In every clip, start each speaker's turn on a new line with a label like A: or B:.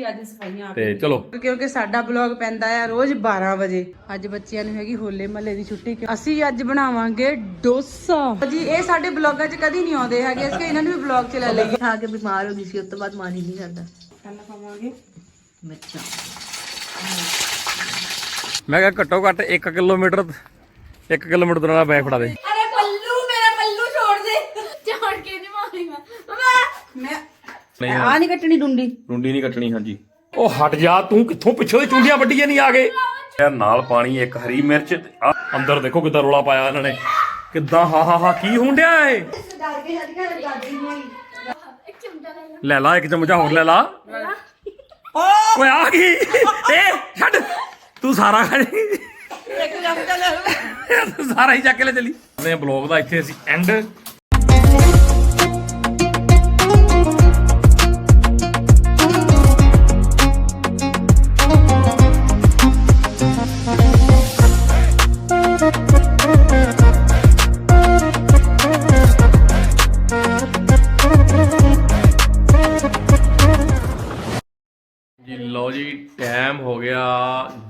A: ਅਸੀਂ ਅੱਜ ਸਫਾਈਆਂ
B: ਤੇ ਚਲੋ।
C: ਕਿਉਂਕਿ ਸਾਡਾ ਬਲੌਗ ਪੈਂਦਾ ਆ ਰੋਜ਼ 12 ਵਜੇ। ਅੱਜ ਬੱਚਿਆਂ ਨੂੰ ਹੈਗੀ ਹੋਲੇ ਮਹੱਲੇ ਦੀ ਛੁੱਟੀ ਅਸੀਂ ਅੱਜ ਬਣਾਵਾਂਗੇ ਡੋਸਾ। ਜੀ ਇਹ ਸਾਡੇ ਬਲੌਗਾਂ 'ਚ ਕਦੀ ਨਹੀਂ ਆਉਂਦੇ ਹੈਗੇ ਇਸ ਕਰਕੇ ਇਹਨਾਂ ਨੂੰ ਵੀ ਬਲੌਗ 'ਚ ਲੈ ਲਈਏ।
D: ਖਾ ਕੇ ਬਿਮਾਰ ਹੋ ਗਈ ਸੀ ਉਸ ਤੋਂ ਬਾਅਦ ਮਨ ਹੀ ਨਹੀਂ ਕਰਦਾ।
A: ਪਹਿਲਾਂ ਪਾਵਾਂਗੇ
D: ਮਿਰਚਾਂ।
B: ਮੈਂ ਕਿਹਾ ਘੱਟੋ ਘੱਟ 1 ਕਿਲੋਮੀਟਰ 1 ਕਿਲੋਮੀਟਰ ਨਾਲ ਬੈਗ ਫੜਾ ਦੇ
D: ਅਰੇ ਪੱਲੂ ਮੇਰਾ ਪੱਲੂ ਛੋੜ ਦੇ ਝਾੜ ਕੇ ਨਹੀਂ ਮਾਰੀ ਮੈਂ
C: ਮੈਂ
B: ਨਹੀਂ
C: ਆ ਨਹੀਂ ਕੱਟਣੀ ਡੁੰਡੀ?
B: ਟੁੰਡੀ ਨਹੀਂ ਕੱਟਣੀ ਹਾਂਜੀ। ਉਹ ਹਟ ਜਾ ਤੂੰ ਕਿੱਥੋਂ ਪਿੱਛੋਂ ਦੀ ਚੁੰਡੀਆਂ ਵੱਡੀਆਂ ਨਹੀਂ ਆ ਗਏ? ਯਾਰ ਨਾਲ ਪਾਣੀ ਇੱਕ ਹਰੀ ਮਿਰਚ ਤੇ ਆਹ ਅੰਦਰ ਦੇਖੋ ਕਿੱਦਾਂ ਰੋਲਾ ਪਾਇਆ ਇਹਨਾਂ ਨੇ। ਕਿੱਦਾਂ ਹਾ ਹਾ ਹਾ ਕੀ ਹੋਣ ਡਿਆ ਏ? ਲੈ ਲਾ ਇੱਕ ਚਮਚਾ ਹੋਰ ਲੈ ਲਾ। ਓਏ ਆ ਗਈ ਏ ਛੱਡ। ਤੂੰ ਸਾਰਾ ਖਾ ਲਈ।
C: ਇੱਕ ਚਮਚਾ ਲੈ
B: ਤੂੰ ਸਾਰਾ ਹੀ ਚੱਕ ਕੇ ਲੈ ਚਲੀ। ਆਪਣੇ ਬਲੌਗ ਦਾ ਇੱਥੇ ਅਸੀਂ ਐਂਡ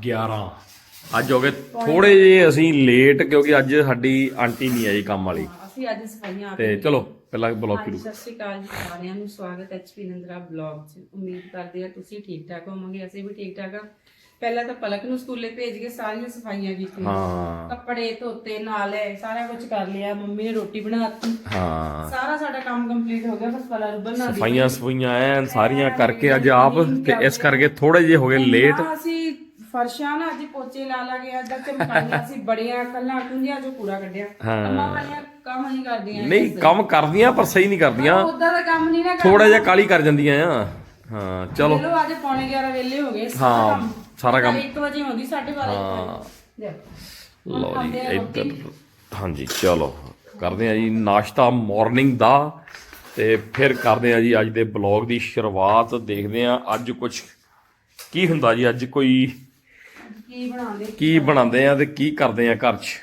B: 11 ਅੱਜ ਹੋ ਗਏ ਥੋੜੇ ਜਿਹੇ ਅਸੀਂ ਲੇਟ ਕਿਉਂਕਿ ਅੱਜ ਸਾਡੀ ਆਂਟੀ ਨਹੀਂ ਆਈ ਕੰਮ ਵਾਲੀ।
A: ਅਸੀਂ ਅੱਜ ਸਫਾਈਆਂ
B: ਤੇ ਚਲੋ ਪਹਿਲਾਂ ਬਲੌਗ ਸ਼ੁਰੂ।
A: ਸਤਿ ਸ਼੍ਰੀ ਅਕਾਲ ਜੀ ਸਾਰਿਆਂ ਨੂੰ। ਸਵਾਗਤ ਹੈ ਐਚਪੀ ਨੰਦਰਾ ਬਲੌਗ 'ਚ। ਉਮੀਦ ਕਰਦੇ ਆ ਤੁਸੀਂ ਠੀਕ ਠਾਕ ਹੋਵੋਗੇ ਅਸੀਂ ਵੀ ਠੀਕ ਠਾਕ ਆ ਪਹਿਲਾਂ ਤਾਂ ਪਲਕ ਨੂੰ ਸਕੂਲੇ ਭੇਜ ਕੇ ਸਾਰੀਆਂ ਸਫਾਈਆਂ ਕੀਤੀਆਂ।
B: ਹਾਂ।
A: ਕੱਪੜੇ ਧੋਤੇ ਨਾਲੇ ਸਾਰਾ ਕੁਝ ਕਰ ਲਿਆ ਮੰਮੀ ਨੇ ਰੋਟੀ ਬਣਾਤੀ
B: ਹਾਂ।
A: ਸਾਰਾ ਸਾਡਾ ਕੰਮ ਕੰਪਲੀਟ ਹੋ ਗਿਆ ਬਸ ਪਲਾ ਰੁਬਲ ਨਾ
B: ਸਫਾਈਆਂ ਸਫਾਈਆਂ ਐਨ ਸਾਰੀਆਂ ਕਰਕੇ ਅੱਜ ਆਪ ਤੇ ਇਸ ਕਰਕੇ ਥੋੜੇ ਜਿਹੇ ਹੋ ਗਏ ਲੇਟ
A: ਅਸੀਂ ਫਰਸ਼ਾਂ ਨਾ ਅੱਜ ਪੋਚੇ ਲਾ ਲਾ ਕੇ ਅੱਜ ਚਮਕਾਈਆਂ ਸੀ ਬੜੀਆਂ ਕੱਲਾਂ ਕੁੰਜੀਆਂ ਚੋਂ ਕੂੜਾ ਕੱਢਿਆ।
B: ਹਾਂ।
A: ਅੰਮਾ ਵਾਲੀਆਂ ਕੰਮ ਨਹੀਂ ਕਰਦੀਆਂ।
B: ਨਹੀਂ ਕੰਮ ਕਰਦੀਆਂ ਪਰ ਸਹੀ ਨਹੀਂ ਕਰਦੀਆਂ।
A: ਉਦਾਂ ਦਾ ਕੰਮ ਨਹੀਂ ਨਾ
B: ਥੋੜਾ ਜਿਹਾ ਕਾਲੀ ਕਰ ਜਾਂਦੀਆਂ ਆ। ਹਾਂ ਚਲੋ।
A: ਚਲੋ ਅੱਜ ਪੌਣੇ 11 ਵੇਲੇ ਹੋ ਗਏ।
B: ਹਾਂ ਸਾਰਾ ਕੰਮ।
A: 1 ਵਜੇ ਹੁੰਦੀ 12:30
B: ਹਾਂ। ਲਓ ਜੀ ਇੱਧਰ। ਹਾਂਜੀ ਚਲੋ। ਕਰਦੇ ਆ ਜੀ ਨਾਸ਼ਤਾ ਮਾਰਨਿੰਗ ਦਾ। ਤੇ ਫਿਰ ਕਰਦੇ ਆ ਜੀ ਅੱਜ ਦੇ ਬਲੌਗ ਦੀ ਸ਼ੁਰੂਆਤ। ਦੇਖਦੇ ਆ ਅੱਜ ਕੁਝ ਕੀ ਹੁੰਦਾ ਜੀ ਅੱਜ ਕੋਈ
A: ਕੀ ਬਣਾਉਂਦੇ?
B: ਕੀ ਬਣਾਉਂਦੇ ਆ ਤੇ ਕੀ ਕਰਦੇ ਆ ਘਰ 'ਚ?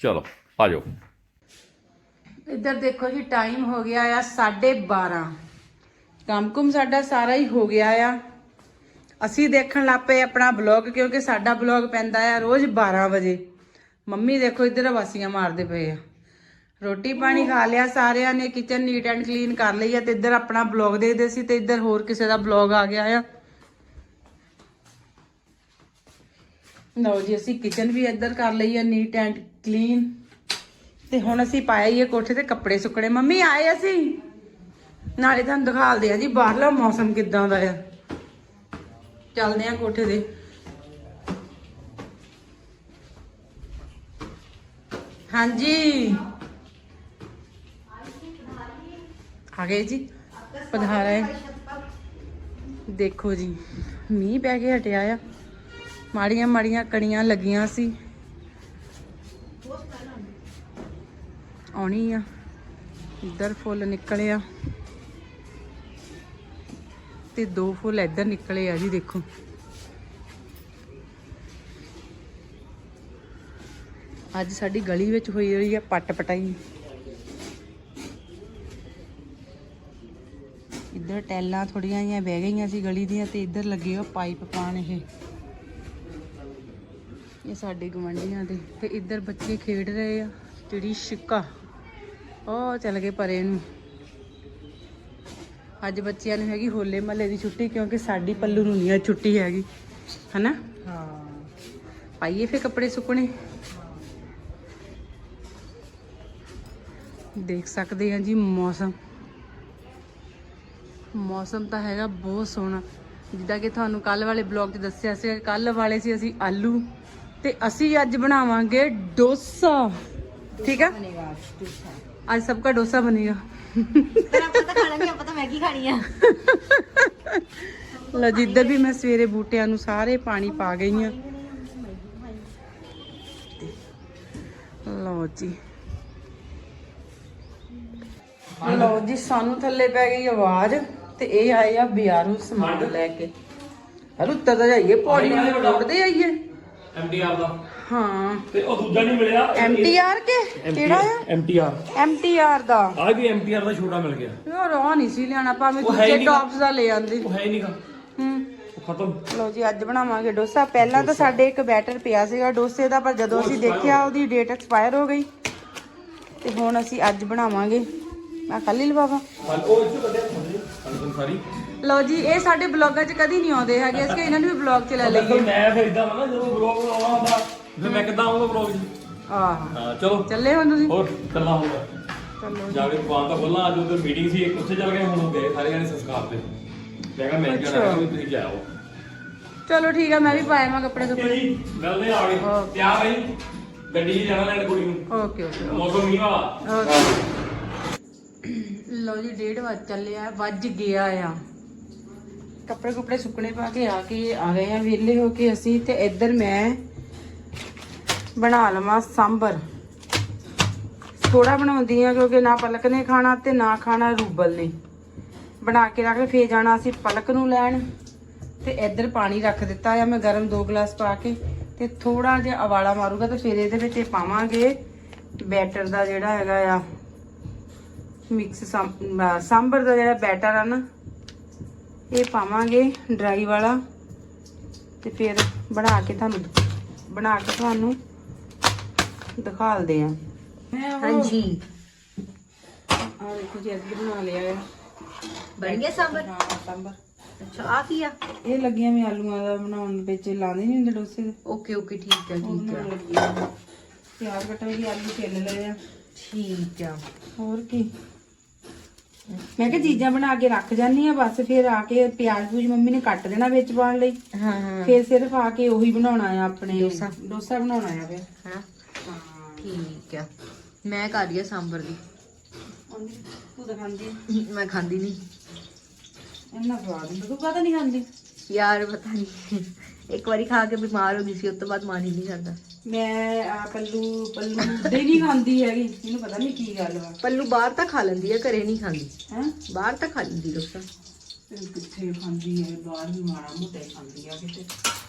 B: ਚਲੋ ਆ ਜਾਓ।
C: ਇੱਧਰ ਦੇਖੋ ਜੀ ਟਾਈਮ ਹੋ ਗਿਆ ਆ 12:30 ਕੰਮਕੁਮ ਸਾਡਾ ਸਾਰਾ ਹੀ ਹੋ ਗਿਆ ਆ। ਅਸੀਂ ਦੇਖਣ ਲੱਪੇ ਆਪਣਾ ਬਲੌਗ ਕਿਉਂਕਿ ਸਾਡਾ ਬਲੌਗ ਪੈਂਦਾ ਆ ਰੋਜ਼ 12 ਵਜੇ। ਮੰਮੀ ਦੇਖੋ ਇੱਧਰ ਵਾਸੀਆਂ ਮਾਰਦੇ ਪਏ ਆ। ਰੋਟੀ ਪਾਣੀ ਖਾ ਲਿਆ ਸਾਰਿਆਂ ਨੇ ਕਿਚਨ ਨੀਟ ਐਂਡ ਕਲੀਨ ਕਰ ਲਈ ਆ ਤੇ ਇੱਧਰ ਆਪਣਾ ਬਲੌਗ ਦੇਖਦੇ ਸੀ ਤੇ ਇੱਧਰ ਹੋਰ ਕਿਸੇ ਦਾ ਬਲੌਗ ਆ ਗਿਆ ਆ। ਲਓ ਜੀ, ਅਸੀਂ ਕਿਚਨ ਵੀ ਇੱਧਰ ਕਰ ਲਈ ਆ ਨੀਟ ਐਂਡ ਕਲੀਨ ਤੇ ਹੁਣ ਅਸੀਂ ਪਾਇਆ ਹੀ ਇਹ ਕੋਠੇ ਤੇ ਕੱਪੜੇ ਸੁੱਕਣੇ। ਮੰਮੀ, ਆਏ ਅਸੀਂ? ਨਾਲੇ ਤੁਹਾਨੂੰ ਦਿਖਾਲਦੇ ਆ ਜੀ, ਬਾਹਰਲਾ ਮੌਸਮ ਕਿਦਾਂ ਦਾ ਆ। ਚੱਲਦੇ ਆ ਕੋਠੇ ਦੇ ਹਾਂਜੀ। ਆ ਗਏ ਜੀ, ਪਧਾਰਾ ਹੈ। ਦੇਖੋ ਜੀ, ਮੀਂਹ ਪੈ ਕੇ ਹਟਿਆ ਆ। ਮਾੜੀਆਂ ਮਾੜੀਆਂ ਕਣੀਆਂ ਲੱਗੀਆਂ ਸੀ। ਆਉਣੀ ਆ। ਇੱਧਰ ਫੁੱਲ ਨਿਕਲਿਆ। ਤੇ ਦੋ ਫੁੱਲ ਇੱਧਰ ਨਿਕਲੇ ਆ ਜੀ, ਦੇਖੋ। ਅੱਜ ਸਾਡੀ ਗਲੀ ਵਿੱਚ ਹੋਈ ਹੋਈ ਆ ਪੱਟ ਪਟਾਈ। ਇੱਧਰ ਟੈਲਾਂ ਥੋੜੀਆਂ ਜਿਹੀਆਂ ਬਹਿ ਗਈਆਂ ਸੀ ਗਲੀ ਦੀਆਂ ਤੇ ਇੱਧਰ ਲੱਗੇ ਆ ਪਾਈਪ ਪਾਣ ਇਹ। ਇਹ ਸਾਡੇ ਗਵੰਡੀਆਂ ਦੇ। ਤੇ ਇੱਧਰ ਬੱਚੇ ਖੇਡ ਰਹੇ ਆ ਚਿੜੀ ਛਿੱਕਾ ਉਹ ਚੱਲ ਗਏ ਪਰੇ ਨੂੰ। ਅੱਜ ਬੱਚਿਆਂ ਨੂੰ ਹੈਗੀ ਹੋਲੇ ਮਹੱਲੇ ਦੀ ਛੁੱਟੀ ਕਿਉਂਕਿ ਸਾਡੀ ਪੱਲੂ ਨੂੰ ਨਹੀਂ ਅੱਜ ਛੁੱਟੀ ਹੈਗੀ। ਹਨਾ?
A: ਹਾਂ।
C: ਪਾਈਏ ਫੇ ਕੱਪੜੇ ਸੁੱਕਣੇ? ਦੇਖ ਸਕਦੇ ਆ ਜੀ ਮੌਸਮ। ਮੌਸਮ ਤਾਂ ਹੈਗਾ ਬਹੁਤ ਸੋਹਣਾ। ਜਿੱਦਾਂ ਕਿ ਤੁਹਾਨੂੰ ਕੱਲ ਵਾਲੇ ਬਲੌਗ 'ਚ ਦੱਸਿਆ ਸੀ ਕੱਲ ਵਾਲੇ ਸੀ ਅਸੀਂ ਆਲੂ। ਤੇ ਅਸੀਂ ਅੱਜ ਬਣਾਵਾਂਗੇ ਡੋਸਾ। ਠੀਕ ਆ? ਅੱਜ ਸਭ ਦਾ ਡੋਸਾ ਬਣੇਗਾ।
D: ਤਾਂ ਤਾਂ
C: ਲਓ ਜੀ ਇੱਧਰ ਵੀ ਮੈਂ ਸਵੇਰੇ ਬੂਟਿਆਂ ਨੂੰ ਸਾਰੇ ਪਾਣੀ ਪਾ ਗਈ ਆ ਲਓ ਜੀ। ਲਓ ਜੀ ਸਾਨੂੰ ਥੱਲੇ ਪੈ ਗਈ ਆਵਾਜ਼ ਤੇ ਇਹ ਆਏ ਆ ਬਿਆਰੂ ਸਮਾਨ ਲੈ ਕੇ। ਹਰ ਉੱਤਰ ਤਾਂ ਜਾਈਏ ਪੌੜੀਆਂ ਦੇ ਉੱਡਦੇ ਆਈਏ।
B: ਐਮਟੀਆਰ ਦਾ।
C: ਹਾਂ।
B: ਤੇ ਉਹ ਦੂਜਾ ਨਹੀਂ ਮਿਲਿਆ।
C: ਐਮਟੀਆਰ ਕੇ? ਕਿਹੜਾ ਆ?
B: ਐਮਟੀਆਰ
C: ਐਮਟੀਆਰ ਦਾ।
B: ਆ ਵੀ ਐਮਟੀਆਰ ਦਾ ਛੋਟਾ ਮਿਲ ਗਿਆ।
C: ਯਾਰ ਉਹ ਨਹੀਂ ਸੀ ਲਿਆਣਾ ਭਾਵੇਂ
B: ਉਹ ਹੈ
C: ਦੂਜੇ। ਟੌਪਸ ਦਾ ਲੈ ਆਂਦੇ।
B: ਉਹ ਹੈ ਹੀ ਨਹੀਂਗਾ
C: ਹੂੰ।
B: ਖਤਮ।
C: ਲੋ ਜੀ ਅੱਜ ਬਣਾਵਾਂਗੇ ਡੋਸਾ। ਪਹਿਲਾਂ ਤਾਂ ਸਾਡੇ ਇੱਕ ਬੈਟਰ ਪਿਆ ਸੀਗਾ ਡੋਸੇ ਦਾ ਪਰ ਜਦੋਂ ਅਸੀਂ ਦੇਖਿਆ ਉਹਦੀ ਡੇਟ ਐਕਸਪਾਇਰ ਹੋ ਗਈ। ਤੇ ਹੁਣ ਅਸੀਂ ਅੱਜ ਬਣਾਵਾਂਗੇ। ਮੈਂ ਕੱਲ ਹੀ ਲਵਾਵਾ
B: ਉਹ ਇੱਥੇ ਕੱਢਿਆ। ਤੁਹਾਨੂੰ ਸਾਰੀ।
C: ਲੋ ਜੀ ਇਹ ਸਾਡੇ ਬਲੌਗਾਂ 'ਚ ਕਦੀ ਨਹੀਂ ਆਉਂਦੇ ਹੈਗੇ ਕਰਕੇ ਇਹਨਾਂ ਨੂੰ ਵੀ ਬਲੌਗ 'ਚ ਲੈ ਲਈਏ।
B: ਮੈਂ ਫਿਰ ਇਦਾਂ ਨਾ ਜਦੋਂ ਬਲੌਗ ਬਣਾਉਣਾ ਹੁੰਦਾ ਫਿਰ ਮੈਂ ਕਿੱਦਾਂ ਆਉਂਗਾ ਬਲੌਗ 'ਚ?
C: ਆਹ।
B: ਹਾਂ ਚਲੋ।
C: ਚੱਲੇ ਹੁਣ ਤੁਸੀਂ?
B: ਹੋਰ ਕਰਨਾ ਹੋਊਗਾ
C: ਚਲੋ
B: ਜਾ। ਕੇ ਦੁਕਾਨ ਤਾਂ ਖੋਲਣਾ ਅੱਜ ਉਧਰ ਮੀਟਿੰਗ ਸੀ ਉੱਥੇ ਚੱਲ ਗਏ ਹੁਣ ਗਏ ਸਾਰੇ ਜਣੇ ਸੰਸਕਾਰ ਤੇ। ਮੈਂ ਕਿਹਾ ਮੈਂ ਜਾਣਾ ਵੀ ਤੁਸੀਂ ਜਾਓ।
C: ਚਲੋ ਠੀਕ ਆ ਮੈਂ ਵੀ ਪਾਇਆ ਮੈਂ ਕੱਪੜੇ ਕੱਪੜੇ।
B: ਜੀ ਮਿਲਦੇ ਆ ਆ ਗਏ ਤਿਆਰ ਰਹੀ ਗੱਡੀ 'ਚ ਜਾਣਾ ਲੈਣ ਕੁੜੀ ਨੂੰ।
C: Okay okay.
B: ਮੌਸਮ ਮੀਂਹ ਵਾਲਾ
C: ਲੋ ਜੀ ਡੇਢ ਵੱਜ ਚੱਲਿਆ ਵੱਜ ਗਿਆ ਆ। ਕੱਪੜੇ ਕੁਪੜੇ ਸੁੱਕਣੇ ਪਾ ਕੇ ਆ ਕੇ ਆ ਗਏ ਆ ਵਿਹਲੇ ਹੋ ਕੇ ਅਸੀਂ ਤੇ ਇੱਧਰ ਮੈਂ ਬਣਾ ਲਵਾਂ ਸਾਂਬਰ। ਥੋੜਾ ਬਣਾਉਂਦੀ ਆ ਕਿਉਂਕਿ ਨਾ ਪਲਕ ਨੇ ਖਾਣਾ ਤੇ ਨਾ ਖਾਣਾ ਰੂਬਲ ਨੇ। ਬਣਾ ਕੇ ਰੱਖ ਫੇਰ ਜਾਣਾ ਅਸੀਂ ਪਲਕ ਨੂੰ ਲੈਣ। ਤੇ ਇੱਧਰ ਪਾਣੀ ਰੱਖ ਦਿੱਤਾ ਆ ਮੈਂ ਗਰਮ ਦੋ ਗਲਾਸ ਪਾ ਕੇ। ਤੇ ਥੋੜਾ ਜਿਹਾ ਉਬਾਲਾ ਮਾਰੂਗਾ ਤੇ ਫਿਰ ਇਹਦੇ ਵਿੱਚ ਇਹ ਪਾਵਾਂਗੇ ਬੈਟਰ ਦਾ ਜਿਹੜਾ ਹੈਗਾ ਆ। ਮਿਕਸ ਸਾਂਬਰ ਦਾ ਜਿਹੜਾ ਬੈਟਰ ਆ ਨਾ ਇਹ ਪਾਵਾਂਗੇ ਡਰਾਈ ਵਾਲਾ ਤੇ ਫਿਰ ਬਣਾ ਕੇ ਤੁਹਾਨੂੰ ਬਣਾ ਕੇ ਤੁਹਾਨੂੰ ਦਿਖਾਲਦੇ ਆ
D: ਹਾਂਜੀ।
C: ਆ ਦੇਖੋ ਜੀ ਅੱਜ ਬਣਾ ਲਿਆ ਹੈ।
D: ਬਣ ਗਿਆ ਸਾਂਬਰ?
C: ਹਾਂ ਸਾਂਬਰ।
D: ਅੱਛਾ ਆ ਕੀ ਆ?
C: ਇਹ ਲੱਗੀਆਂ ਮੈਂ ਆਲੂਆਂ ਦਾ ਬਣਾਉਣ ਵਿੱਚ ਲਾਉਂਦੇ ਨਹੀਂ ਹੁੰਦੇ ਡੋਸੇ? ਦੇ
D: ਓਕੇ ਓਕੇ ਠੀਕ ਹੈ
C: ਉਹ
D: ਠੀਕ
C: ਆ। ਪਿਆਜ਼ ਕੱਟਣ ਲਈ ਆਲੂ ਛਿੱਲ ਲਏ ਆ।
D: ਠੀਕ ਆ।
C: ਹੋਰ ਕੀ? ਮੈਂ ਕਿਹਾ ਚੀਜ਼ਾਂ ਬਣਾ ਕੇ ਰੱਖ ਜਾਨੀ ਆ ਬਸ ਫਿਰ ਆ ਕੇ ਪਿਆਜ਼ ਪੂਜ ਮੰਮੀ ਨੇ ਕੱਟ ਦੇਣਾ ਵਿੱਚ ਪਾਉਣ ਲਈ।
D: ਹਾਂ ਹਾਂ।
C: ਫਿਰ ਸਿਰਫ ਆ ਕੇ ਉਹੀ ਬਣਾਉਣਾ ਆ ਆਪਣੇ
D: ਡੋਸਾ।
C: ਡੋਸਾ ਬਣਾਉਣਾ ਆ ਫਿਰ।
D: ਹਾਂ। ਠੀਕ ਆ। ਮੈਂ ਕਰ ਰਹੀ ਆ ਸਾਂਬਰ ਦੀ।
C: ਆਉਂਦੀ ਤੂੰ ਤਾਂ ਖਾਂਦੀ ਆ।
D: ਮੈਂ ਖਾਂਦੀ ਨਹੀਂ
C: ਇੰਨਾ ਸਵਾਦ ਹੁੰਦਾ ਤੂੰ ਕਾਹਦਾ ਨਹੀਂ ਖਾਂਦੀ?
D: ਯਾਰ ਪਤਾ ਨਹੀਂ ਇੱਕ ਵਾਰੀ ਖਾ ਕੇ ਬਿਮਾਰ ਹੋ ਗਈ ਸੀ ਉਸ ਤੋਂ ਬਾਅਦ ਮਨ ਹੀ ਨਹੀਂ ਕਰਦਾ।
C: ਮੈਂ ਆ ਪੱਲੂ ਪੱਲੂ ਦੇ ਨਹੀਂ ਖਾਂਦੀ ਹੈਗੀ ਮੈਨੂੰ ਪਤਾ ਨਹੀਂ ਕੀ ਗੱਲ ਵਾ।
D: ਪੱਲੂ ਬਾਹਰ ਤਾਂ ਖਾ ਲੈਂਦੀ ਆ ਘਰੇ ਨਹੀਂ ਖਾਂਦੀ।
C: ਹੈ?
D: ਬਾਹਰ ਤਾਂ ਖਾ ਲੈਂਦੀ ਡੋਸਾ
C: ਕਿੱਥੇ ਖਾਂਦੀ ਹੈ ਬਾਹਰ ਵੀ ਮਾੜਾ ਮੋਟਾ ਹੀ ਖਾਂਦੀ ਆ ਕਿਤੇ।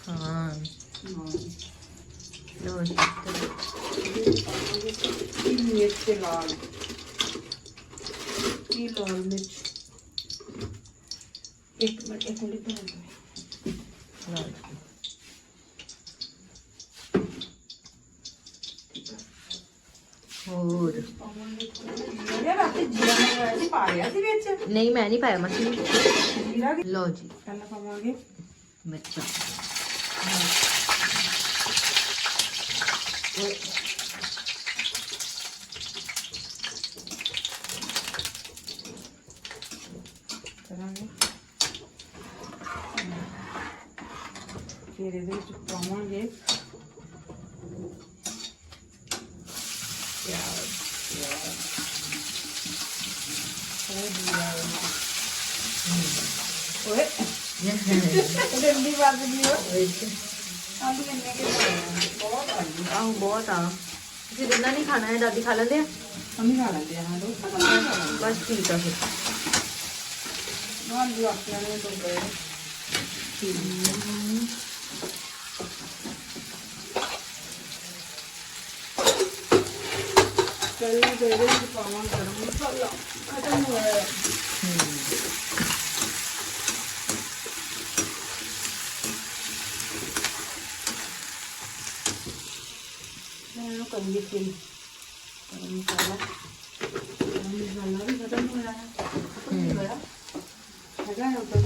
D: ਹਾਂ।
C: ਹਾਂ।
D: ਲੋ ਜੀ
C: ਇਹ ਮਿਰਚ ਲਾਲ? ਇਹ ਲਾਲ ਮਿਰਚ? ਇੱਕ ਮਿੰਟ ਇੱਕ ਮਿੰਟ ਬਣਾ
D: ਲਓ ਜੀ। ਹੋਰ
C: ਮੇਰੇ ਰਾਤੀ ਜੀਰਾ ਮੰਗਵਾਇਆ ਸੀ ਪਾ ਲਿਆ ਸੀ ਵਿੱਚ।
D: ਨਹੀਂ ਮੈਂ ਨਹੀਂ ਪਾਇਆ ਮਸੀਂ।
C: ਜੀਰਾ ਵੀ
D: ਲਓ ਜੀ।
C: ਪਹਿਲਾਂ ਪਾਵਾਂਗੇ।
D: ਮਿਰਚਾਂ।
C: ਕਰਾਂਗੇ। ਫਿਰ ਇਹਦੇ ਵਿੱਚ ਪਾਵਾਂਗੇ ਓਏ ਡੰਡੀ ਵੱਜ ਗਈ ਓਏ ਆਲੂ ਇੰਨੇ ਕੇ ਬਹੁਤ ਆਲੂ
D: ਆਹ ਬਹੁਤ ਆ। ਤੁਸੀਂ ਦੋਨਾਂ ਨਹੀਂ ਖਾਣਾ ਹੈ ਦਾਦੀ ਖਾ ਲੈਂਦੇ ਆ?
C: ਮੰਮੀ ਖਾ ਲੈਂਦੇ ਆ ਹਾਂ ਆ।
D: ਬਸ ਠੀਕ ਆ ਫਿਰ।
C: ਆਲੂ ਆਪਣੇ ਨੇ ਤੋਂ ਗਏ ਕੱਲ ਦੇ ਦੇ ਪਾਵਾਂ ਗਰਮ ਮਸਾਲਾ। ਖਤਮ ਹੋਇਆ। ਮੈਂ ਇਹਨੂੰ ਕੰਗੀ ਸੀ ਗਰਮ ਮਸਾਲਾ। ਗਰਮ ਮਸਾਲਾ ਵੀ ਖਤਮ ਹੋਇਆ ਹੈ। ਖਤਮ ਨਹੀਂ ਹੋਇਆ। ਹੈਗਾ ਹੈ ਉੱਪਰ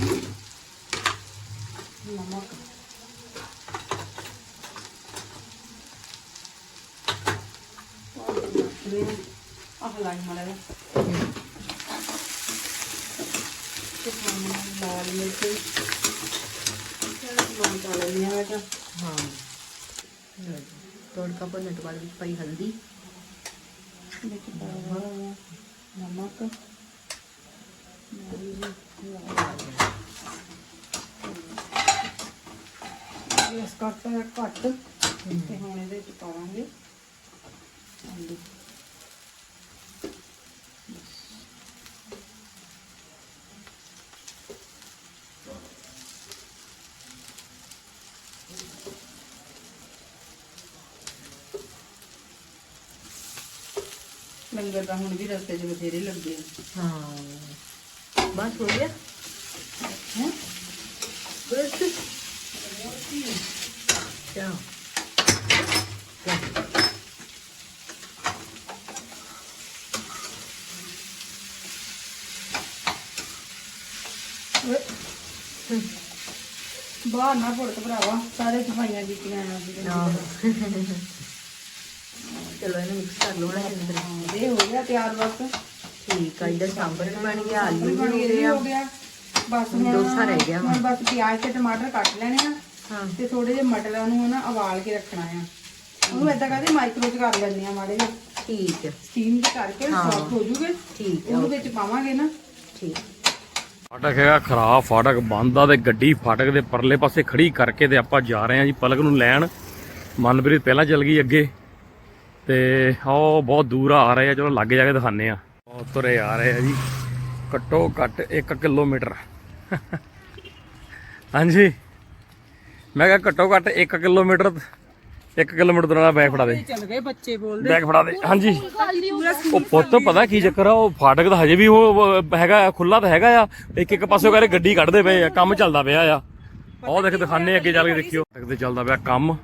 C: ਨਮਕ। ਆਹ ਲਾਈ ਮਾੜਾ ਜਿਹਾ ਤੇ ਪਾਣੀ ਲਾਲ ਮਿਰਚ ਲੂਣ ਪਾ ਲੈਂਦੀ ਹਾਂ ਵਿੱਚ
D: ਹਾਂ ਤੜਕਾ ਭੁੰਨਣ ਤੋਂ ਬਾਅਦ ਵਿੱਚ ਪਾਈ ਹਲਦੀ।
C: ਨਮਕ। ਇਸ ਕਰਤਾ ਘੱਟ। ਤੇ ਹੁਣ ਇਹਦੇ ਵਿੱਚ ਪਾਵਾਂਗੇ। ਆਲੂ ਲੰਗਰ ਤਾਂ ਹੁਣ ਵੀ ਰਸਤੇ 'ਚ ਬਥੇਰੇ ਲੱਗੇ ਆ।
D: ਹਾਂ। ਬਸ ਹੋ ਗਿਆ?
C: ਹੈਂ? ਬਾਹਰ ਨਾ ਫੁੱਟ ਭਰਾਵਾ ਸਾਰੇ ਸਫਾਈਆਂ ਕੀਤੀਆਂ ਆ
D: ਚਲੋ ਇਹਨੂੰ ਮਿਕਸ ਕਰ ਲਓ ਨਾ ਚੰਗੀ ਤਰ੍ਹਾਂ
C: ਇਹ ਹੋ ਗਿਆ ਤਿਆਰ ਬਸ
D: ਠੀਕ ਆ ਇਧਰ ਸਾਂਬਰ ਵੀ ਬਣ ਗਿਆ ਆਲੂ ਵੀ
C: ਬਣ
D: ਹੋ
C: ਗਿਆ
D: ਗਏ ਆ।
C: ਹੋ ਗਿਆ। ਬਸ ਹੁਣ
D: ਡੋਸਾ ਰਹਿ ਗਿਆ।
C: ਹੁਣ। ਬਸ ਪਿਆਜ਼ ਤੇ ਟਮਾਟਰ ਕੱਟ ਲੈਣੇ ਆ।
D: ਹਾਂ।
C: ਤੇ ਥੋੜੇ ਜਿਹੇ ਮਟਰਾਂ ਨੂੰ ਨਾ ਉਬਾਲ ਕੇ ਰੱਖਣਾ ਆ। ਉਹਨੂੰ ਏਦਾਂ ਕਰਦੇ ਮਾਈਕਰੋ ਚ ਕਰ ਲੈਂਦੇ ਆ ਮਾੜੇ ਜਿਹੇ।
D: ਠੀਕ ਹੈ
C: ਸਟੀਮ ਚ ਕਰਕੇ
D: ਹਾਂ।
C: ਸੌਫਟ ਹੋ ਜੂਗੇ
D: ਠੀਕ ਹੈ
C: ਉਹਦੇ ਵਿੱਚ ਪਾਵਾਂਗੇ ਨਾ।
D: ਠੀਕ।
B: ਫਾਟਕ ਹੈਗਾ ਖਰਾਬ ਫਾਟਕ ਬੰਦ ਆ ਤੇ ਗੱਡੀ ਫਾਟਕ ਦੇ ਪਰਲੇ ਪਾਸੇ ਖੜੀ ਕਰਕੇ ਤੇ ਆਪਾਂ ਜਾ ਰਹੇ ਹਾਂ ਜੀ ਪਲਕ ਨੂੰ ਲੈਣ। ਮਨਪ੍ਰੀਤ ਪਹਿਲਾਂ ਚੱਲ ਗਈ ਅੱਗੇ। ਤੇ ਉਹ ਬਹੁਤ ਦੂਰ ਆ ਰਹੇ ਆ ਚਲੋ ਲਾਗੇ ਜਾ ਕੇ ਦਿਖਾਣੇ ਆ। ਉਹ ਤੁਰੇ ਆ ਰਹੇ ਆ ਜੀ। ਘੱਟੋ ਘੱਟ 1 ਕਿਲੋਮੀਟਰ। ਹਾਂਜੀ। ਮੈਂ ਕਿਹਾ ਘੱਟੋ ਘੱਟ 1 ਕਿਲੋਮੀਟਰ 1 ਕਿਲੋਮੀਟਰ ਤੁਰਨਾ ਬੈਗ ਫੜਾ ਦੇ।
C: ਚੱਲ ਗਏ ਬੱਚੇ ਬੋਲਦੇ।
B: ਬੈਗ ਫੜਾ ਦੇ। ਹਾਂਜੀ। ਉਹ ਪੁੱਤ ਪਤਾ ਕੀ ਚੱਕਰ ਆ ਉਹ ਫਾਟਕ ਤਾਂ ਹਜੇ ਵੀ ਉਹ ਉਹ ਹੈਗਾ ਖੁੱਲਾ ਤਾਂ ਹੈਗਾ ਆ। ਇੱਕ ਇੱਕ ਪਾਸੇ ਕਰੇ ਗੱਡੀ ਕੱਢਦੇ ਪਏ ਆ ਕੰਮ ਚੱਲਦਾ ਪਿਆ ਆ। ਉਹ ਦੇਖ ਦਿਖਾਣੇ ਅੱਗੇ ਚੱਲ ਕੇ ਦੇਖਿਓ। ਫਾਟਕ ਤੇ ਚੱਲਦਾ ਪਿਆ ਕੰਮ।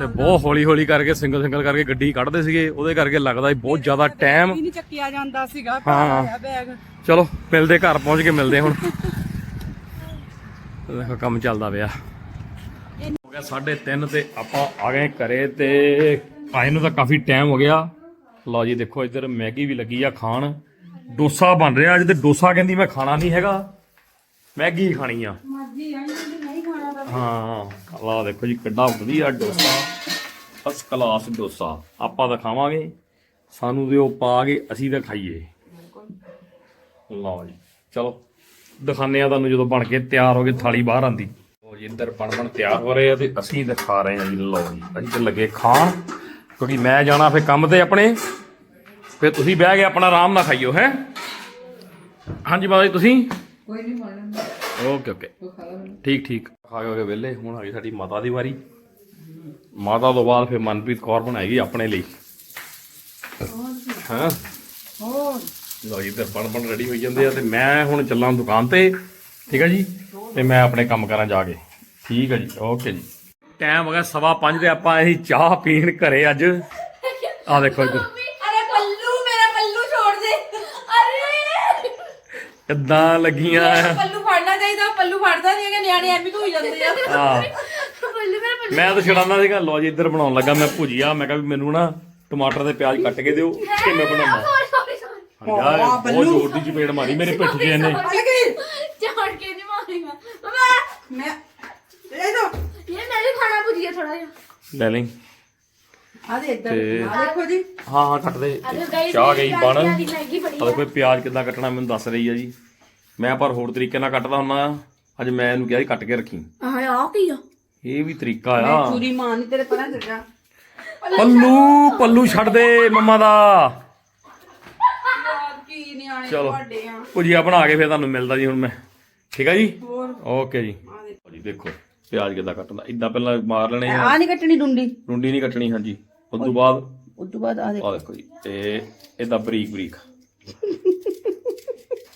B: ਤੇ ਬਹੁਤ ਹੌਲੀ ਹੌਲੀ ਕਰਕੇ ਸਿੰਗਲ ਸਿੰਗਲ ਕਰਕੇ ਗੱਡੀ ਕੱਢਦੇ ਸੀਗੇ। ਉਹਦੇ ਕਰਕੇ ਲੱਗਦਾ ਸੀ ਬਹੁਤ ਜ਼ਿਆਦਾ ਟਾਈਮ
C: ਨਹੀਂ ਚੱਕਿਆ ਜਾਂਦਾ ਸੀਗਾ।
B: ਹਾਂ।
C: ਬੈਗ
B: ਚਲੋ ਮਿਲਦੇ ਘਰ ਪਹੁੰਚ ਕੇ ਮਿਲਦੇ ਹੁਣ। ਦੇਖੋ ਕੰਮ ਚੱਲਦਾ ਪਿਆ। ਹੋ ਗਿਆ 3:30 ਤੇ ਆਪਾਂ ਆ ਗਏ ਘਰੇ ਤੇ ਆਏ ਨੂੰ ਤਾਂ ਕਾਫੀ ਟਾਈਮ ਹੋ ਗਿਆ। ਲਓ ਜੀ ਦੇਖੋ ਇੱਧਰ ਮੈਗੀ ਵੀ ਲੱਗੀ ਆ ਖਾਣ। ਡੋਸਾ ਬਣ ਰਿਹਾ ਅੱਜ ਤੇ ਡੋਸਾ ਕਹਿੰਦੀ ਮੈਂ ਖਾਣਾ ਨਹੀਂ ਹੈਗਾ। ਮੈਗੀ ਖਾਣੀ ਆ।
C: ਮਰਜ਼ੀ ਆ ਨਹੀਂ ਖਾਣਾ
B: ਹਾਂ ਲਓ ਦੇਖੋ ਜੀ ਕਿੱਡਾ ਵਧੀਆ ਡੋਸਾ। First class dosa. ਆਪਾਂ ਤਾਂ ਖਾਵਾਂਗੇ ਸਾਨੂੰ ਦਿਓ ਪਾ ਕੇ ਅਸੀਂ ਤਾਂ ਖਾਈਏ ਲਓ ਜੀ। ਚਲੋ ਦਿਖਾਉਂਦੇ ਆ ਤੁਹਾਨੂੰ ਜਦੋਂ ਬਣ ਕੇ ਤਿਆਰ ਹੋ ਕੇ ਥਾਲੀ ਬਾਹਰ ਆਂਦੀ ਲਓ ਜੀ ਇੱਧਰ ਬਣ ਬਣ ਤਿਆਰ ਹੋ ਰਹੇ ਆ ਤੇ ਅਸੀਂ ਦਿਖਾ ਰਹੇ ਆ ਜੀ। ਲਓ ਜੀ ਅਸੀਂ ਤੇ ਲੱਗੇ ਖਾਣ। ਕਿਉਂਕਿ ਮੈਂ ਜਾਣਾ ਫੇ ਕੰਮ ਤੇ ਆਪਣੇ। ਫੇ ਤੁਸੀਂ ਬਹਿ ਕੇ ਆਪਣਾ ਆਰਾਮ ਨਾਲ ਖਾਈਓ ਹੈ? ਹਾਂਜੀ ਬਾਬਾ ਜੀ ਤੁਸੀਂ?
C: ਕੋਈ ਨਹੀਂ ਮਾਰਨਾ
B: ਓਕੇ ਓਕੇ। ਠੀਕ ਠੀਕ। ਖਾ ਕੇ ਵਿਹਲੇ। ਹੁਣ ਆ ਗਈ ਸਾਡੀ ਮਾਤਾ ਦੀ ਵਾਰੀ। ਮਾਤਾ ਤੋਂ ਬਾਅਦ ਫਿਰ ਮਨਪ੍ਰੀਤ ਕੌਰ ਬਣਾਏਗੀ ਆਪਣੇ ਲਈ। ਹਾਂ?
C: ਹੋਰ।
B: ਲਓ ਜੀ ਬਣ ਬਣ ਰੈਡੀ ਹੋਈ ਜਾਂਦੇ ਆ ਤੇ ਮੈਂ ਹੁਣ ਚੱਲਾਂ ਦੁਕਾਨ ਤੇ। ਠੀਕ ਹੈ ਜੀ? ਤੇ ਮੈਂ ਆਪਣੇ ਕੰਮ ਕਰਾਂ ਜਾ ਕੇ। ਠੀਕ ਹੈ ਜੀ ਓਕੇ ਜੀ। ਟਾਈਮ ਹੋ ਗਿਆ ਸਵਾ ਪੰਜ ਤੇ ਆਪਾਂ ਅਸੀਂ ਚਾਹ ਪੀਣ ਘਰੇ ਅੱਜ। ਆ ਦੇਖੋ ਇੱਧਰ।
D: ਅਰੇ ਪੱਲੂ ਮੇਰਾ ਪੱਲੂ ਛੋੜ ਦੇ। ਅਰੇ।
B: ਕਿੱਦਾਂ ਲੱਗੀਆਂ?
D: ਪੱਲੂ ਫੜਨਾ ਚਾਹੀਦਾ ਪੱਲੂ ਫੜਦਾ ਨਹੀਂ ਹੈਗਾ ਨਿਆਣੇ ਐਵੇਂ ਧੋਈ ਜਾਂਦੇ ਆ। ਮੇਰਾ
B: ਮੈਂ ਤਾਂ ਛਡਾਉਂਦਾ ਸੀਗਾ ਲਓ ਜੀ ਇੱਧਰ ਬਣਾਉਣ ਲੱਗਾ ਮੈਂ ਭੁਜੀਆ। ਮੈਂ ਕਿਹਾ ਵੀ ਮੈਨੂੰ ਨਾ ਟਮਾਟਰ ਤੇ ਪਿਆਜ਼ ਕੱਟ ਕੇ ਦਿਓ ਤੇ ਮੈਂ ਬਣਾਉਣਾ।
D: ਸੌਰੀ ਸੌਰੀ
B: ਯਾਰ ਬਹੁਤ ਜ਼ੋਰ ਦੀ ਚਪੇੜ ਮਾਰੀ ਮੇਰੇ ਪਿੱਠ 'ਚ ਇਹਨੇ।
D: ਝਾੜ ਕੇ ਨਹੀਂ ਮਾਰੇਗਾ ਮਮਾ
C: ਮੈਂ ਲੈ ਦੋ
D: ਇਹ ਮੈਂ ਵੀ ਖਾਣਾ ਪੁੱਜੀਏ ਥੋੜਾ ਜਿਹਾ।
B: ਲੈ ਲਈ।
C: ਆ ਦੇ ਇੱਧਰ ਆ ਦੇਖੋ ਜੀ।
B: ਹਾਂ ਹਾਂ ਕੱਟ ਦੇ। ਚਾਹ ਗਈ ਬਣ। ਆ। ਦੇਖੋ ਇਹ ਪਿਆਜ਼ ਕਿੱਦਾਂ ਕੱਟਣਾ ਮੈਨੂੰ ਦੱਸ ਰਹੀ ਆ ਜੀ। ਮੈਂ ਪਰ ਹੋਰ ਤਰੀਕੇ ਨਾਲ ਕੱਟਦਾ ਹੁੰਨਾ ਆ ਅੱਜ ਮੈਂ ਇਹਨੂੰ ਕਿਹਾ ਸੀ ਕੱਟ ਕੇ ਰੱਖੀ।
D: ਆ ਆ ਕੀ ਆ?
B: ਇਹ ਵੀ ਤਰੀਕਾ ਆ।
C: ਪੂਰੀ ਮਾਂ ਨਹੀਂ ਤੇਰੇ ਪਰਾਂ ਚੱਗਾ
B: ਪੱਲੂ ਪੱਲੂ ਛੱਡ ਦੇ। ਮੰਮਾ ਦਾ।
C: ਕੀ ਨਿਆਣੇ
B: ਚਲੋ।
C: ਤੁਹਾਡੇ ਆ।
B: ਭੁਜੀਆ ਬਣਾ ਕੇ ਫਿਰ ਤੁਹਾਨੂੰ ਮਿਲਦਾ ਜੀ ਹੁਣ ਮੈਂ। ਠੀਕ ਆ ਜੀ? ਓਕੇ ਜੀ।
C: ਆ ਦੇਖੋ
B: ਜੀ ਦੇਖੋ ਪਿਆਜ਼ ਕਿੱਦਾਂ ਕੱਟਣਾ ਇਦਾਂ ਪਹਿਲਾਂ ਮਾਰ ਲੈਣੇ ਆ।
C: ਆ ਨਹੀਂ ਕੱਟਣੀ ਡੁੰਡੀ?
B: ਰੁੰਡੀ ਨਹੀਂ ਕੱਟਣੀ ਹਾਂਜੀ। ਉਸ ਤੋਂ ਬਾਅਦ
C: ਉਸ ਤੋਂ ਬਾਅਦ ਆ
B: ਆ ਦੇਖੋ ਜੀ ਤੇ ਇਦਾਂ ਬਰੀਕ ਬਰੀਕ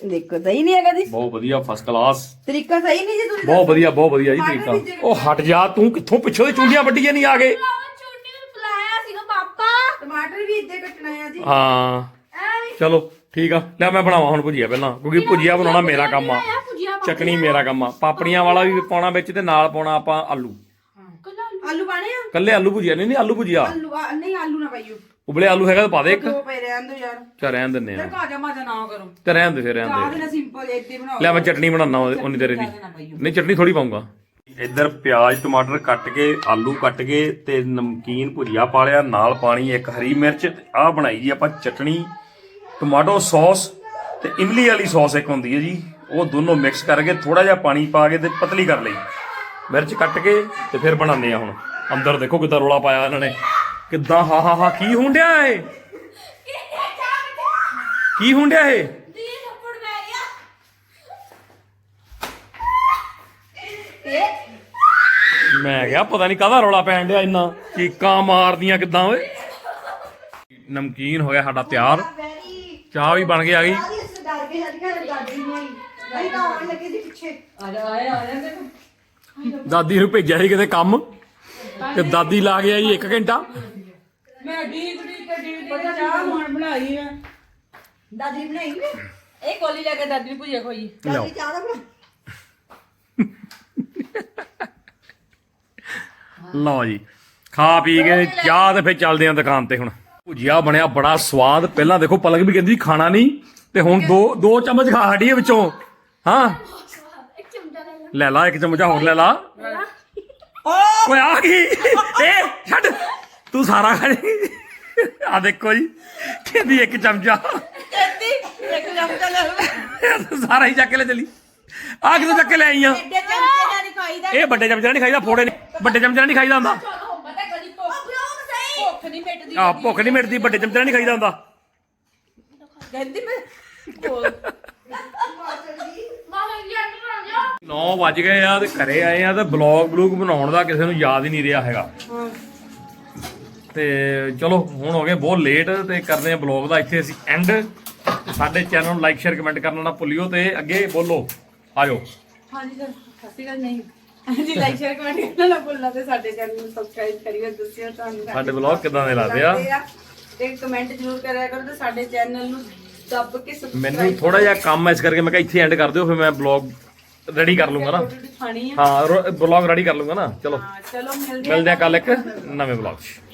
C: ਦੇਖੋ ਸਹੀ ਨਹੀਂ ਹੈਗਾ ਜੀ।
B: ਬਹੁਤ ਵਧੀਆ ਫਸਟ ਕਲਾਸ
C: ਤਰੀਕਾ ਸਹੀ ਨਹੀਂ ਜੀ ਤੁਸੀਂ
B: ਬਹੁਤ ਵਧੀਆ ਬਹੁਤ ਵਧੀਆ ਜੀ ਤਰੀਕਾ। ਉਹ ਹਟ ਜਾ ਤੂੰ ਕਿੱਥੋਂ ਪਿੱਛੋਂ ਦੀ ਚੁੰਡੀਆਂ ਵੱਡੀਆਂ ਨਹੀਂ ਆ ਗਏ?
D: ਛੋਟੀ ਨੂੰ ਬੁਲਾਇਆ ਸੀਗਾ ਪਾਪਾ।
C: ਟਮਾਟਰ ਵੀ ਇੱਦੇ ਕੱਟਣਾ ਆ ਜੀ।
B: ਹਾਂ। ਚਲੋ ਠੀਕ ਆ। ਲੈ ਮੈਂ ਬਣਾਵਾਂ ਹੁਣ ਭੁਜੀਆ ਪਹਿਲਾਂ ਕਿਉਂਕਿ ਭੁਜੀਆ ਬਣਾਉਣਾ ਮੇਰਾ ਕੰਮ ਆ। ਚਟਣੀ ਮੇਰਾ ਕੰਮ ਆ। ਪਾਪੜੀਆਂ ਵਾਲਾ ਵੀ ਪਾਉਣਾ ਵਿੱਚ ਤੇ ਨਾਲ ਪਾਉਣਾ ਆਪਾਂ ਆਲੂ।
D: ਕੱਲਾ
C: ਆਲੂ। ਪਾਣੇ ਆ?
B: ਕੱਲੇ ਆਲੂ ਭੁਜੀਆ ਨਹੀਂ ਨਹੀਂ ਆਲੂ ਭੁਜੀਆ।
C: ਆਲੂ ਆ- ਨਹੀਂ ਆਲੂ ਨਾ ਪਾਈਓ।
B: ਉਬਲੇ ਆਲੂ ਹੈਗਾ ਤਾਂ ਪਾ ਦੇ ਇੱਕ।
C: ਦੋ ਪਏ ਰਹਿਣ ਦੋ ਯਾਰ।
B: ਚਾ ਰਹਿਣ ਦਿੰਨੇ
C: ਤੇ
B: ਆ
C: ਕਾਜਾ ਮਾਜਾ ਨਾ ਕਰੋ।
B: ਤੇ ਰਹਿਣ ਦੇ ਫਿਰ ਰਹਿਣ ਦੇ।
C: ਦੇ ਨਾਲ ਸਿੰਪਲ ਇੱਦੇ ਬਣਾਓ।
B: ਲੈ ਮੈਂ ਚਟਣੀ ਬਣਾਉਣਾ ਉਹਨੀ ਤੇਰੇ ਦੀ ਨਹੀਂ ਚਟਨੀ ਥੋੜੀ ਪਾਉਂਗਾ। ਇੱਧਰ ਪਿਆਜ਼ ਟਮਾਟਰ ਕੱਟ ਕੇ ਆਲੂ ਕੱਟ ਕੇ ਤੇ ਨਮਕੀਨ ਭੁਜੀਆ ਪਾ ਲਿਆ ਨਾਲ ਪਾਣੀ ਇੱਕ ਹਰੀ ਮਿਰਚ ਆਹ ਬਣਾਈ ਜੀ ਆਪਾਂ ਚਟਣੀ ਟਮਾਟੋ ਸੌਸ ਤੇ ਇਮਲੀ ਵਾਲੀ ਸੌਸ ਇੱਕ ਹੁੰਦੀ ਹੈ ਜੀ। ਉਹ ਦੋਨੋਂ ਮਿਕਸ ਕਰਕੇ ਥੋੜਾ ਜਿਹਾ ਪਾਣੀ ਪਾ ਕੇ ਤੇ ਪਤਲੀ ਕਰ ਲਈ। ਮਿਰਚ ਕੱਟ ਕੇ ਤੇ ਫਿਰ ਬਣਾਉਂਦੇ ਆ ਹੁਣ। ਅੰਦਰ ਦੇਖੋ ਕਿੱਦਾਂ ਰੋਲਾ ਪਾਇਆ ਇਹਨਾਂ ਨੇ। ਕਿੱਦਾਂ? ਹਾ ਹਾ ਹਾ, ਕੀ ਹੋਣ ਡਿਆ ਏ? ਕੀ ਹੋਣ ਏ? ਮੈਂ ਕਿਹਾ ਪਤਾ ਨਹੀਂ ਕਾਹਦਾ ਰੌਲਾ ਪੈਣ ਡਿਆ ਇੰਨਾ। ਚੀਕਾਂ ਮਾਰਦੀਆਂ ਕਿੱਦਾਂ ਓਏ? ਨਮਕੀਨ ਹੋਇਆ ਸਾਡਾ ਤਿਆਰ। ਚਾਹ ਵੀ ਬਣ ਕੇ ਆ ਗਈ। ਦਾਦੀ ਨੂੰ ਭੇਜਿਆ ਸੀ ਕਿਤੇ ਕੰਮ। ਤੇ ਦਾਦੀ ਲਾ ਗਿਆ ਜੀ 1 ਘੰਟਾ।
C: ਚਾਹ ਹੁਣ ਬਣਾਈ ਮੈਂ
D: ਦਾਦੀ ਨੇ ਬਣਾਈ ਨੀ?
C: ਇਹ ਕੋਲੀ ਲੈ ਕੇ ਦਾਦੀ ਨੂੰ ਭੁਜਿਆ ਖੋਈ
D: ਦਾਦੀ ਚਾਹ ਦਾ ਬਣਾ।
B: ਲਓ ਜੀ ਖਾ ਪੀ ਕੇ ਚਾਹ ਤੇ ਫਿਰ ਚੱਲਦੇ ਆਂ ਦੁਕਾਨ ਤੇ ਹੁਣ। ਭੁਜੀਆ ਬਣਿਆ ਬੜਾ ਸਵਾਦ। ਪਹਿਲਾਂ ਦੇਖੋ ਪਲਕ ਵੀ ਕਹਿੰਦੀ ਖਾਣਾ ਨਹੀਂ ਤੇ ਹੁਣ ਦੋ ਦੋ ਚਮਚ ਖਾ ਹਟੀ ਵਿੱਚੋਂ। ਹਾਂ? ਲੈ ਲਾ ਇੱਕ ਚਮਚਾ ਹੋਰ ਲੈ ਲਾ। ਓਏ ਆ ਗਈ ਏ ਛੱਡ। ਤੂੰ ਸਾਰਾ ਖਾ ਲਈ। ਆ ਦੇਖੋ ਜੀ ਕਹਿੰਦੀ ਇੱਕ ਚਮਚਾ।
C: ਕਹਿੰਦੀ ਇੱਕ ਚਮਚਾ ਲੈ ਲਓ।
B: ਸਾਰਾ ਹੀ ਚੱਕ ਕੇ ਲੈ ਚਲੀ। ਆ ਕਿਦੋਂ ਚੱਕ ਕੇ ਲੈ ਆਈ ਆ?
C: ਐਡੇ ਚਮਚੇ ਨਾਲ ਨਹੀਂ ਖਾਈਦਾ।
B: ਇਹ ਵੱਡੇ ਚਮਚੇ ਨਾਲ ਨਹੀਂ ਖਾਈਦਾ ਫੋੜੇ ਨੇ। ਵੱਡੇ ਚਮਚੇ ਨਾਲ ਨਹੀਂ ਖਾਈਦਾ ਹੁੰਦਾ।
C: ਭੁੱਖ ਭੁੱਖ ਨਹੀਂ ਮਿਟਦੀ।
B: ਆ ਭੁੱਖ ਨਹੀਂ ਮਿਟਦੀ ਵੱਡੇ ਚਮਚੇ ਨਾਲ ਨਹੀਂ ਖਾਈਦਾ ਹੁੰਦਾ।
C: ਕਹਿੰਦੀ ਮੈਂ ਭੁੱਖ
B: 9 ਵੱਜ ਗਏ ਆ ਤੇ ਘਰੇ ਆਏ ਆ ਤੇ ਬਲੌਗ ਬਲੂਗ ਬਣਾਉਣ ਦਾ ਕਿਸੇ ਨੂੰ ਯਾਦ ਹੀ ਨਹੀਂ ਰਿਹਾ ਹੈਗਾ। ਤੇ ਚਲੋ ਹੁਣ ਹੋ ਗਏ ਬਹੁਤ ਲੇਟ ਤੇ ਕਰਦੇ ਆ ਬਲੌਗ ਦਾ। ਇੱਥੇ ਅਸੀਂ ਐਂਡ ਸਾਡੇ ਚੈਨਲ ਨੂੰ ਲਾਈਕ ਸ਼ੇਅਰ ਕਮੈਂਟ ਕਰਨਾ ਨਾ ਭੁੱਲਿਓ ਤੇ ਅੱਗੇ ਬੋਲੋ। ਆਜੋ।
C: ਹਾਂਜੀ ਸਰ ਸਸੀ ਗੱਲ ਨਹੀਂ। ਹਾਂਜੀ ਲਾਈਕ ਸ਼ੇਅਰ ਕਮੈਂਟ ਕਰਨਾ ਨਾ ਭੁੱਲਣਾ ਤੇ ਸਾਡੇ ਚੈਨਲ ਨੂੰ ਸਬਸਕ੍ਰਾਈਬ ਕਰਿਓ ਦੱਸਿਓ ਤੁਹਾਨੂੰ
B: ਸਾਡੇ ਬਲੌਗ ਕਿਦਾਂ ਦੇ ਲੱਗਦੇ ਆ?
C: ਤੇ ਕਮੈਂਟ ਜ਼ਰੂਰ ਕਰਿਆ ਕਰੋ ਤੇ ਸਾਡੇ ਚੈਨਲ ਨੂੰ ਦੱਬ ਕੇ subscribe
B: ਮੈਨੂੰ ਥੋੜਾ ਜਿਹਾ ਕੰਮ ਐ ਇਸ ਕਰਕੇ ਮੈਂ ਕਿਹਾ ਇੱਥੇ ਐਂਡ ਕਰ ਦਿਓ ਫਿਰ ਮੈਂ ਬਲੌਗ ਰੈਡੀ ਕਰ ਲੂੰਗਾ ਨਾ। ਹਾਂ ਬਲੌਗ ਰੈਡੀ ਕਰ ਲੂੰਗਾ ਨਾ। ਚਲੋ।
C: ਚਲੋ ਮਿਲਦੇ
B: ਮਿਲਦੇ ਆ ਕੱਲ ਇੱਕ ਨਵੇਂ ਬਲੌਗ 'ਚ।